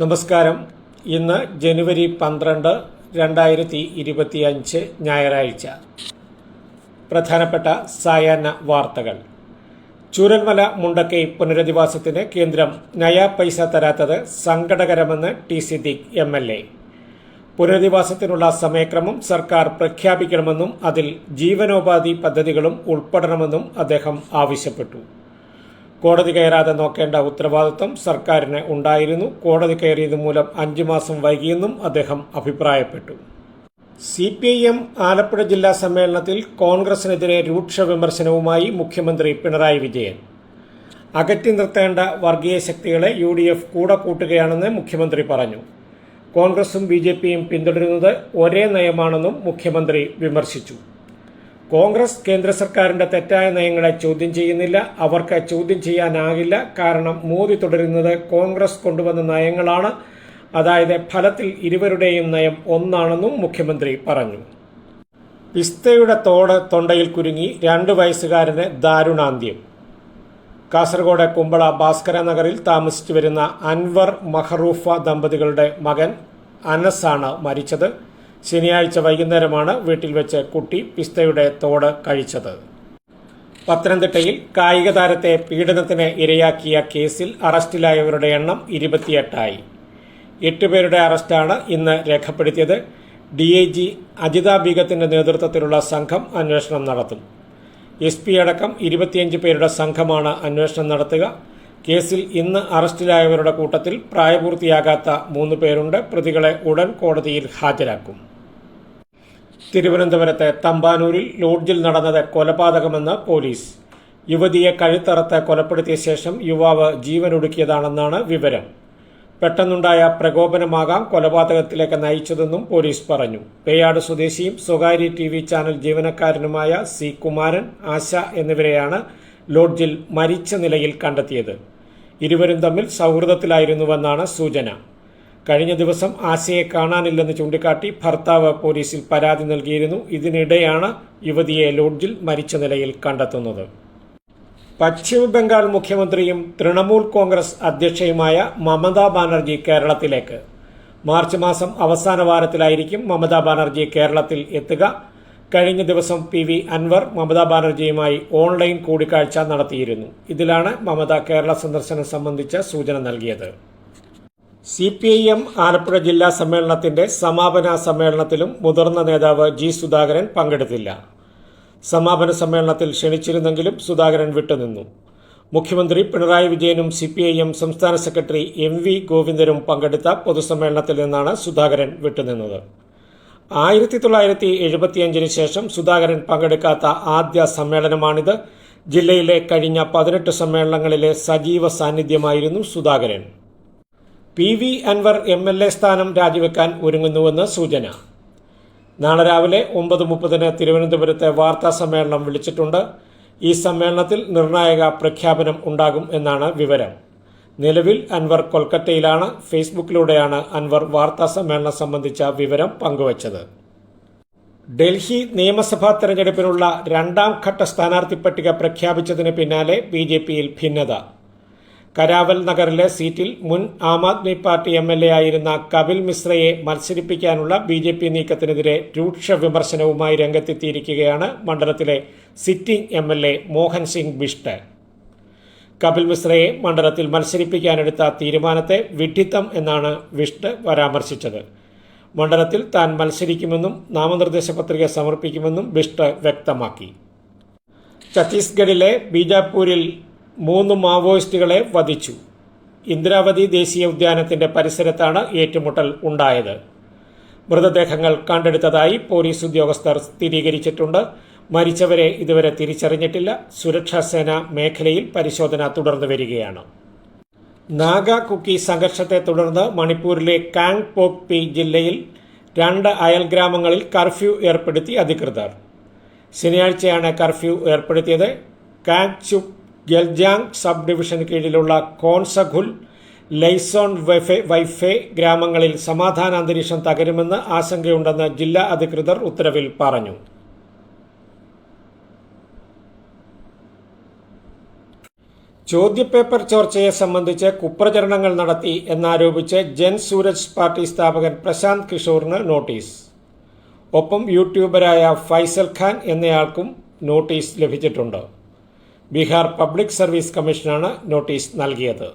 നമസ്കാരം. ഇന്ന് ജനുവരി പന്ത്രണ്ട് രണ്ടായിരത്തി ഇരുപത്തിയഞ്ച് ഞായറാഴ്ച. പ്രധാനപ്പെട്ട സായാഹ്ന വാർത്തകൾ. ചൂരന്മല മുണ്ടക്കൈ പുനരധിവാസത്തിന് കേന്ദ്രം നയാ പൈസ തരാത്തത് സങ്കടകരമെന്ന് T Siddique M L A. പുനരധിവാസത്തിനുള്ള സമയക്രമം സർക്കാർ പ്രഖ്യാപിക്കണമെന്നും അതിൽ ജീവനോപാധി പദ്ധതികളും ഉൾപ്പെടണമെന്നും അദ്ദേഹം ആവശ്യപ്പെട്ടു. കോടതി കയറാതെ നോക്കേണ്ട ഉത്തരവാദിത്വം സർക്കാരിന് ഉണ്ടായിരുന്നു. കോടതി കയറിയത് മൂലം അഞ്ചു മാസം വൈകിയെന്നും അദ്ദേഹം അഭിപ്രായപ്പെട്ടു. C P I M Alappuzha ജില്ലാ സമ്മേളനത്തിൽ കോൺഗ്രസിനെതിരെ രൂക്ഷ വിമർശനവുമായി മുഖ്യമന്ത്രി പിണറായി വിജയൻ. അകറ്റി നിർത്തേണ്ട വർഗീയ ശക്തികളെ യു ഡി എഫ് കൂടെ കൂട്ടുകയാണെന്ന് മുഖ്യമന്ത്രി പറഞ്ഞു. കോൺഗ്രസും ബി ജെ പിയും പിന്തുടരുന്നത് ഒരേ നയമാണെന്നും മുഖ്യമന്ത്രി വിമർശിച്ചു. കോൺഗ്രസ് കേന്ദ്ര സർക്കാരിന്റെ തെറ്റായ നയങ്ങളെ ചോദ്യം ചെയ്യുന്നില്ല അവർക്ക് ചോദ്യം ചെയ്യാനാകില്ല. കാരണം മോദി തുടരുന്നത് കോൺഗ്രസ് കൊണ്ടുവന്ന നയങ്ങളാണ്. അതായത് ഫലത്തിൽ ഇരുവരുടെയും നയം ഒന്നാണെന്നും മുഖ്യമന്ത്രി പറഞ്ഞു. പിസ്തയുടെ തോട് തൊണ്ടയിൽ കുരുങ്ങി രണ്ട് വയസ്സുകാരന് ദാരുണാന്ത്യം. കാസർഗോഡ് കുമ്പള ഭാസ്കര നഗറിൽ താമസിച്ചു വരുന്ന അൻവർ മഹറൂഫ ദമ്പതികളുടെ മകൻ അനസാണ് മരിച്ചത്. ശനിയാഴ്ച വൈകുന്നേരമാണ് വീട്ടിൽ വെച്ച് കുട്ടി പിസ്തയുടെ തോട് കഴിച്ചത്. പത്തനംതിട്ടയിൽ കായിക താരത്തെ പീഡനത്തിന് ഇരയാക്കിയ കേസിൽ അറസ്റ്റിലായവരുടെ എണ്ണം ഇരുപത്തിയെട്ടായി. എട്ടുപേരുടെ അറസ്റ്റാണ് ഇന്ന് രേഖപ്പെടുത്തിയത്. ഡി ഐ ജി അജിത ബീഗത്തിന്റെ നേതൃത്വത്തിലുള്ള സംഘം അന്വേഷണം നടത്തും. എസ് പി അടക്കം ഇരുപത്തിയഞ്ച് പേരുടെ സംഘമാണ് അന്വേഷണം നടത്തുക. കേസിൽ ഇന്ന് അറസ്റ്റിലായവരുടെ കൂട്ടത്തിൽ പ്രായപൂർത്തിയാകാത്ത മൂന്ന് പേരുണ്ട്. പ്രതികളെ ഉടൻ കോടതിയിൽ ഹാജരാക്കും. തിരുവനന്തപുരത്തെ തമ്പാനൂരിൽ ലോഡ്ജിൽ നടന്നത് കൊലപാതകമെന്ന് പോലീസ്. യുവതിയെ കഴുത്തറത്ത് കൊലപ്പെടുത്തിയ ശേഷം യുവാവ് ജീവനൊടുക്കിയതാണെന്നാണ് വിവരം. പെട്ടെന്നുണ്ടായ പ്രകോപനമാകാം കൊലപാതകത്തിലേക്ക് നയിച്ചതെന്നും പോലീസ് പറഞ്ഞു. പേയാട് സ്വദേശിയും സ്വകാര്യ ടി വി ചാനൽ ജീവനക്കാരനുമായ സി കുമാരൻ ആശ എന്നിവരെയാണ് ലോഡ്ജിൽ മരിച്ച നിലയിൽ കണ്ടെത്തിയത്. ഇരുവരും തമ്മിൽ സൗഹൃദത്തിലായിരുന്നുവെന്നാണ് സൂചന. കഴിഞ്ഞ ദിവസം ആശയെ കാണാനില്ലെന്ന് ചൂണ്ടിക്കാട്ടി ഭർത്താവ് പോലീസിൽ പരാതി നൽകിയിരുന്നു. ഇതിനിടെയാണ് യുവതിയെ ലോഡ്ജിൽ മരിച്ച നിലയിൽ കണ്ടെത്തുന്നത്. പശ്ചിമ ബംഗാൾ മുഖ്യമന്ത്രിയും തൃണമൂൽ കോൺഗ്രസ് അധ്യക്ഷയുമായ മമതാ ബാനർജി കേരളത്തിലേക്ക്. മാർച്ച് മാസം അവസാന വാരത്തിലായിരിക്കും മമതാ ബാനർജി കേരളത്തിൽ എത്തുക. കഴിഞ്ഞ ദിവസം പി വി അൻവർ മമതാ ബാനർജിയുമായി ഓൺലൈൻ കൂടിക്കാഴ്ച നടത്തിയിരുന്നു. ഇതിലാണ് മമത കേരള സന്ദർശനം സംബന്ധിച്ച സൂചന നൽകിയത്. C P I M Alappuzha ജില്ലാ സമ്മേളനത്തിന്റെ സമാപന സമ്മേളനത്തിലും മുതിർന്ന നേതാവ് ജി സുധാകരൻ പങ്കെടുത്തില്ല. സമാപന സമ്മേളനത്തിൽ ക്ഷണിച്ചിരുന്നെങ്കിലും സുധാകരൻ വിട്ടുനിന്നു. മുഖ്യമന്ത്രി പിണറായി വിജയനും സി പി ഐ എം സംസ്ഥാന സെക്രട്ടറി എം വി ഗോവിന്ദനും പങ്കെടുത്ത പൊതുസമ്മേളനത്തിൽ നിന്നാണ് സുധാകരൻ വിട്ടുനിന്നത്. ആയിരത്തി തൊള്ളായിരത്തി എഴുപത്തിയഞ്ചിന് ശേഷം സുധാകരൻ പങ്കെടുക്കാത്ത ആദ്യ സമ്മേളനമാണിത്. ജില്ലയിലെ കഴിഞ്ഞ പതിനെട്ട് സമ്മേളനങ്ങളിലെ സജീവ സാന്നിധ്യമായിരുന്നു Sudhakaran. P V Anvar M L A സ്ഥാനം രാജിവെക്കാൻ ഒരുങ്ങുന്നുവെന്ന് സൂചന. നാളെ രാവിലെ ഒമ്പത് മുപ്പതിന് തിരുവനന്തപുരത്ത് വാർത്താ സമ്മേളനം വിളിച്ചിട്ടുണ്ട്. ഈ സമ്മേളനത്തിൽ നിർണായക പ്രഖ്യാപനം ഉണ്ടാകും എന്നാണ് വിവരം. നിലവിൽ അൻവർ കൊൽക്കത്തയിലാണ്. ഫേസ്ബുക്കിലൂടെയാണ് അൻവർ വാർത്താ സമ്മേളനം സംബന്ധിച്ച വിവരം പങ്കുവച്ചത്. ഡൽഹി നിയമസഭാ തെരഞ്ഞെടുപ്പിനുള്ള രണ്ടാം ഘട്ട സ്ഥാനാർത്ഥി പട്ടിക പ്രഖ്യാപിച്ചതിന് പിന്നാലെ ബി ജെ പിയിൽ ഭിന്നത. കരാവൽ നഗറിലെ സീറ്റിൽ മുൻ Aam Aadmi Party M L A ആയിരുന്ന കപിൽ മിശ്രയെ മത്സരിപ്പിക്കാനുള്ള ബി ജെ പി നീക്കത്തിനെതിരെ രൂക്ഷ വിമർശനവുമായി രംഗത്തെത്തിയിരിക്കുകയാണ് മണ്ഡലത്തിലെ sitting M L A Mohan Singh Bisht. Kapil മിശ്രയെ മണ്ഡലത്തിൽ മത്സരിപ്പിക്കാനെടുത്ത തീരുമാനത്തെ വിഡ്ഢിത്തം എന്നാണ് വിഷ്ട് പരാമർശിച്ചത്. മണ്ഡലത്തിൽ താൻ മത്സരിക്കുമെന്നും നാമനിർദ്ദേശ പത്രിക സമർപ്പിക്കുമെന്നും ബിഷ്ട് വ്യക്തമാക്കി. ഛത്തീസ്ഗഡിലെ ബീജാപൂരിൽ മൂന്ന് മാവോയിസ്റ്റുകളെ വധിച്ചു. ഇന്ദ്രാവതി ദേശീയ ഉദ്യാനത്തിന്റെ പരിസരത്താണ് ഏറ്റുമുട്ടൽ ഉണ്ടായത്. മൃതദേഹങ്ങൾ കണ്ടെടുത്തതായി പോലീസ് ഉദ്യോഗസ്ഥർ സ്ഥിരീകരിച്ചിട്ടുണ്ട്. മരിച്ചവരെ ഇതുവരെ തിരിച്ചറിഞ്ഞിട്ടില്ല. സുരക്ഷാ സേന മേഖലയിൽ പരിശോധന തുടർന്നു വരികയാണ്. നാഗ കുക്കി സംഘർഷത്തെ തുടർന്ന് മണിപ്പൂരിലെ കാങ് പോക് പി ജില്ലയിൽ രണ്ട് അയൽ ഗ്രാമങ്ങളിൽ കർഫ്യൂ ഏർപ്പെടുത്തി അധികൃതർ. ശനിയാഴ്ചയാണ് കർഫ്യൂ ഏർപ്പെടുത്തിയത്. കാങ് ചുക് ഗൽജാങ് സബ് ഡിവിഷന് കീഴിലുള്ള കോൺസഖുൽ ലൈസോൺ വൈഫെ വൈഫെ ഗ്രാമങ്ങളിൽ സമാധാന അന്തരീക്ഷം തകരുമെന്ന് ആശങ്കയുണ്ടെന്ന് ജില്ലാ അധികൃതർ ഉത്തരവിൽ പറഞ്ഞു. ചോദ്യപേപ്പർ ചോർച്ചയെ സംബന്ധിച്ച് കുപ്രചരണങ്ങൾ നടത്തി എന്നാരോപിച്ച് ജൻ സൂരജ് പാർട്ടി സ്ഥാപകൻ പ്രശാന്ത് കിഷോറിന് നോട്ടീസ്. ഒപ്പം യൂട്യൂബറായ ഫൈസൽ ഖാൻ എന്നയാൾക്കും നോട്ടീസ് ലഭിച്ചിട്ടുണ്ട്. ബീഹാർ പബ്ലിക് സർവീസ് കമ്മീഷനാണ് നോട്ടീസ് നൽകിയത്.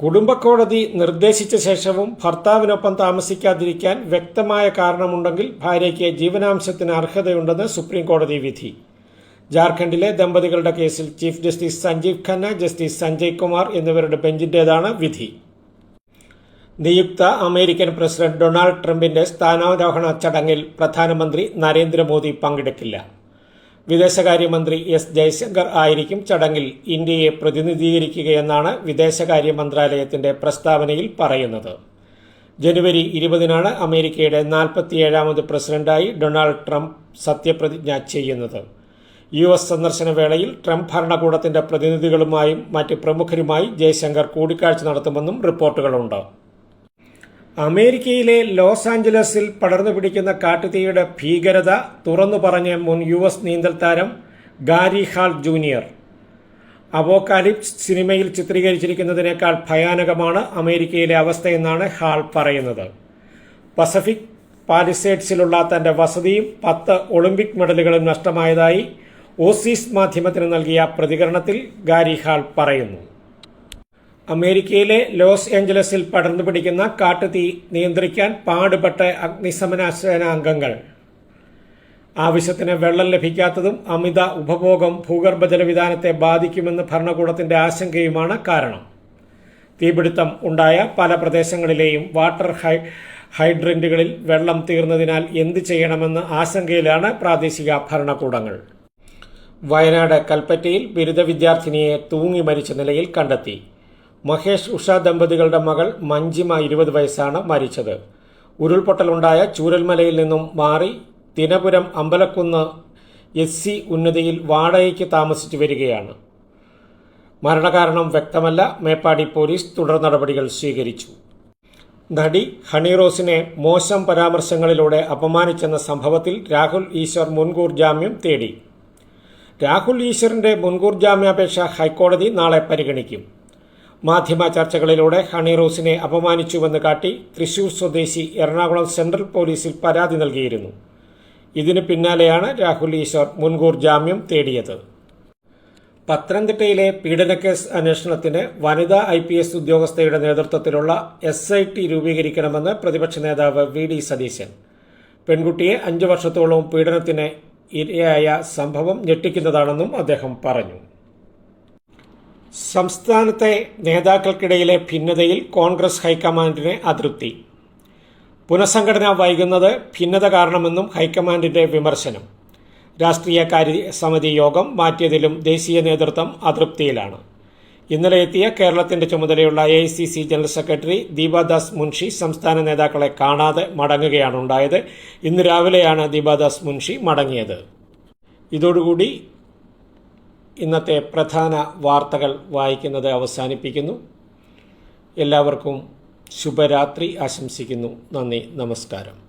കുടുംബക്കോടതി നിർദ്ദേശിച്ച ശേഷവും ഭർത്താവിനൊപ്പം താമസിക്കാതിരിക്കാൻ വ്യക്തമായ കാരണമുണ്ടെങ്കിൽ ഭാര്യയ്ക്ക് ജീവനാംശത്തിന് അർഹതയുണ്ടെന്ന് സുപ്രീം കോടതി വിധി. ജാർഖണ്ഡിലെ ദമ്പതികളുടെ കേസിൽ chief justice Sanjiv Khanna justice Sanjay Kumar എന്നിവരുടെ ബെഞ്ചിന്റേതാണ് വിധി. നിയുക്ത അമേരിക്കൻ പ്രസിഡന്റ് ഡൊണാൾഡ് ട്രംപിന്റെ സ്ഥാനാരോഹണ ചടങ്ങിൽ പ്രധാനമന്ത്രി നരേന്ദ്രമോദി പങ്കെടുക്കില്ല. വിദേശകാര്യമന്ത്രി എസ് ജയശങ്കർ ആയിരിക്കും ചടങ്ങിൽ ഇന്ത്യയെ പ്രതിനിധീകരിക്കുകയെന്നാണ് വിദേശകാര്യ മന്ത്രാലയത്തിന്റെ പ്രസ്താവനയിൽ പറയുന്നത്. ജനുവരി ഇരുപതിനാണ് അമേരിക്കയുടെ നാൽപ്പത്തിയേഴാമത് പ്രസിഡന്റായി ഡൊണാൾഡ് ട്രംപ് സത്യപ്രതിജ്ഞ ചെയ്യുന്നത്. യു എസ് സന്ദർശന വേളയിൽ ട്രംപ് ഭരണകൂടത്തിന്റെ പ്രതിനിധികളുമായും മറ്റ് പ്രമുഖരുമായി ജയശങ്കർ കൂടിക്കാഴ്ച നടത്തുമെന്നും റിപ്പോർട്ടുകളുണ്ട്. അമേരിക്കയിലെ ലോസ് ആഞ്ചലസിൽ പടർന്നു പിടിക്കുന്ന കാട്ടുതീയുടെ ഭീകരത തുറന്നു പറഞ്ഞ മുൻ യു എസ് നീന്തൽ താരം ഗാരി ഹാൾ ജൂനിയർ. അവോക്കാലിപ്സ് സിനിമയിൽ ചിത്രീകരിച്ചിരിക്കുന്നതിനേക്കാൾ ഭയാനകമാണ് അമേരിക്കയിലെ അവസ്ഥയെന്നാണ് ഹാൾ പറയുന്നത്. പസഫിക് പാലിസേഡ്സിലുള്ള തന്റെ വസതിയും പത്ത് ഒളിമ്പിക് മെഡലുകളും നഷ്ടമായതായി ഓസീസ് മാധ്യമത്തിന് നൽകിയ പ്രതികരണത്തിൽ ഗാരി ഹാൾ പറയുന്നു. അമേരിക്കയിലെ ലോസ് ഏഞ്ചലസിൽ പടർന്നു പിടിക്കുന്ന കാട്ടുതീ നിയന്ത്രിക്കാൻ പാടുപെട്ട അഗ്നിശമന അംഗങ്ങൾ. ആവശ്യത്തിന് വെള്ളം ലഭിക്കാത്തതും അമിത ഉപഭോഗം ഭൂഗർഭജലവിധാനത്തെ ബാധിക്കുമെന്ന് ഭരണകൂടത്തിന്റെ ആശങ്കയുമാണ് കാരണം. തീപിടുത്തം ഉണ്ടായ പല പ്രദേശങ്ങളിലെയും വാട്ടർ ഹൈ ഹൈഡ്രന്റുകളിൽ വെള്ളം തീർന്നതിനാൽ എന്ത് ചെയ്യണമെന്ന് ആശങ്കയിലാണ് പ്രാദേശിക ഭരണകൂടങ്ങൾ. വയനാട് കൽപ്പറ്റയിൽ ബിരുദ വിദ്യാർത്ഥിനിയെ തൂങ്ങി മരിച്ച നിലയിൽ കണ്ടെത്തി. മഹേഷ് ഉഷ ദമ്പതികളുടെ മകൾ മഞ്ജിമ ഇരുപത് വയസ്സാണ് മരിച്ചത്. ഉരുൾപൊട്ടലുണ്ടായ ചൂരൽമലയിൽ നിന്നും മാറി തിനപുരം അമ്പലക്കുന്ന് എസ് സി ഉന്നതിയിൽ വാടകയ്ക്ക് താമസിച്ചു വരികയാണ്. മരണകാരണം വ്യക്തമല്ല. മേപ്പാടി പോലീസ് തുടർ നടപടികൾ സ്വീകരിച്ചു. നടി ഹണിറോസിനെ മോശം പരാമർശങ്ങളിലൂടെ അപമാനിച്ചെന്ന സംഭവത്തിൽ രാഹുൽ ഈശ്വർ മുൻകൂർ ജാമ്യം തേടി. രാഹുൽ ഈശ്വറിന്റെ മുൻകൂർ ജാമ്യാപേക്ഷ ഹൈക്കോടതി നാളെ പരിഗണിക്കും. മാധ്യമ ചർച്ചകളിലൂടെ ഹണി റോസിനെ അപമാനിച്ചുവെന്ന് കാട്ടി തൃശൂർ സ്വദേശി എറണാകുളം സെൻട്രൽ പോലീസിൽ പരാതി നൽകിയിരുന്നു. ഇതിനു പിന്നാലെയാണ് രാഹുൽ ഈശ്വർ മുൻകൂർ ജാമ്യം തേടിയത്. പത്തനംതിട്ടയിലെ പീഡനക്കേസ് അന്വേഷണത്തിന് വനിതാ ഐ പി എസ് ഉദ്യോഗസ്ഥയുടെ നേതൃത്വത്തിലുള്ള എസ് ഐ ടി രൂപീകരിക്കണമെന്ന് പ്രതിപക്ഷ നേതാവ് വി ഡി സതീശൻ. പെൺകുട്ടിയെ അഞ്ചു വർഷത്തോളം പീഡനത്തിന് ഇരയായ സംഭവം ഞെട്ടിക്കുന്നതാണെന്നും അദ്ദേഹം പറഞ്ഞു. സംസ്ഥാനത്തെ നേതാക്കൾക്കിടയിലെ ഭിന്നതയിൽ കോൺഗ്രസ് ഹൈക്കമാൻഡിന് അതൃപ്തി പുനഃസംഘടന വൈകുന്നത് ഭിന്നത കാരണമെന്നും ഹൈക്കമാൻഡിന്റെ വിമർശനം. രാഷ്ട്രീയകാര്യ സമിതി യോഗം മാറ്റിയതിലും ദേശീയ നേതൃത്വം അതൃപ്തിയിലാണ്. ഇന്നലെ എത്തിയ കേരളത്തിന്റെ ചുമതലയുള്ള A general secretary Deepa Das Munshi സംസ്ഥാന നേതാക്കളെ കാണാതെ മടങ്ങുകയാണുണ്ടായത് ഇന്ന് രാവിലെയാണ് ദീപാദാസ് മുൻഷി മടങ്ങിയത്. ഇതോടുകൂടി ഇന്നത്തെ പ്രധാന വാർത്തകൾ വായിക്കുന്നത് അവസാനിപ്പിക്കുന്നു. എല്ലാവർക്കും ശുഭരാത്രി ആശംസിക്കുന്നു. നന്ദി നമസ്കാരം.